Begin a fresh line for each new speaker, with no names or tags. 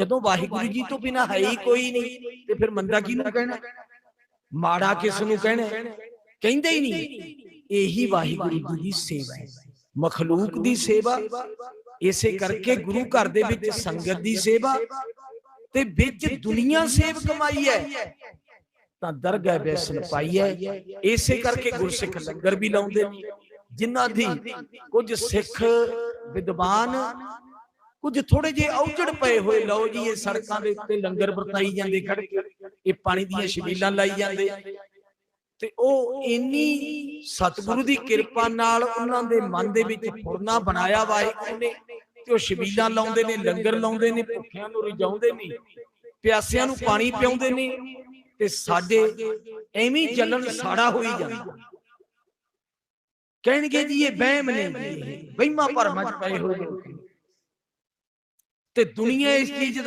ਜਦੋਂ ਵਾਹਿਗੁਰੂ ਜੀ ਤੋਂ ਬਿਨਾ ਹੈ ਹੀ ਕੋਈ ਨਹੀਂ, ਤੇ ਫਿਰ ਮੰਦਾ ਕਿਹਨੂੰ ਕਹਿਣਾ? ਮਾੜਾ ਕਿਸ ਨੂੰ ਕਹਿਣਾ? ਕਹਿੰਦੇ ਹੀ ਨਹੀਂ। ਇਹੀ ਵਾਹਿਗੁਰੂ ਜੀ ਦੀ ਸੇਵਾ ਹੈ। ਮਖਲੂਕ ਦੀ ਸੇਵਾ, ਇਸੇ ਕਰਕੇ ਗੁਰੂ ਘਰ ਦੇ ਵਿੱਚ ਸੰਗਤ ਦੀ ਸੇਵਾ, ਤੇ ਵਿੱਚ ਦੁਨੀਆ ਸੇਵ ਕਮਾਈ ਹੈ। ਤਾਂ ਦਰਗਾਹ ਬੈਸਨ ਪਾਈ ਹੈ। ਇਸੇ ਕਰਕੇ ਗੁਰਸਿੱਖ ਲੰਗਰ ਵੀ ਲਾਉਂਦੇ ਨੇ। ਜਿਨ੍ਹਾਂ ਦੀ ਕੁਝ ਸਿੱਖ ਵਿਦਵਾਨ ਕੁਝ ਥੋੜੇ ਜਿਹੇ ਔਜੜ ਪਏ ਹੋਏ, ਲਓ ਜੀ, ਇਹ ਸੜਕਾਂ ਦੇ ਉੱਤੇ ਲੰਗਰ ਵਰਤਾਈ ਜਾਂਦੇ ਖੜ ਕੇ, ਇਹ ਪਾਣੀ ਦੀਆਂ ਛਬੀਲਾਂ ਲਾਈ ਜਾਂਦੇ ਤੇ ਉਹ ਇੰਨੀ ਸਤਿਗੁਰੂ ਦੀ ਕਿਰਪਾ ਨਾਲ ਉਹਨਾਂ ਦੇ ਮਨ ਦੇ ਵਿੱਚ ਫੁਰਨਾ ਬਣਾਇਆ ਵਾਹਿਗੁਰੂ ਨੇ, ਤੇ ਉਹ ਛਬੀਲਾਂ ਲਾਉਂਦੇ ਨੇ, ਲੰਗਰ ਲਾਉਂਦੇ ਨੇ, ਭੁੱਖਿਆਂ ਨੂੰ ਰਜਾਉਂਦੇ ਨੇ, ਪਿਆਸਿਆਂ ਨੂੰ ਪਾਣੀ ਪਿਆਉਂਦੇ ਨੇ, ਤੇ ਸਾਡੇ ਐਵੇਂ ਹੀ ਸਾੜਾ ਹੋਈ ਜਾਂਦਾ ਕਹਿਣਗੇ ਜੀ, ਇਹ ਵਹਿਮ ਨੇ ਜੀ ਇਹ ਵਹਿਮਾਂ ਭਰਮਾਂ ਚ ਪਏ ਹੋਏ ਨੇ। ਤੇ ਦੁਨੀਆ ਇਸ ਚੀਜ਼ ਦਾ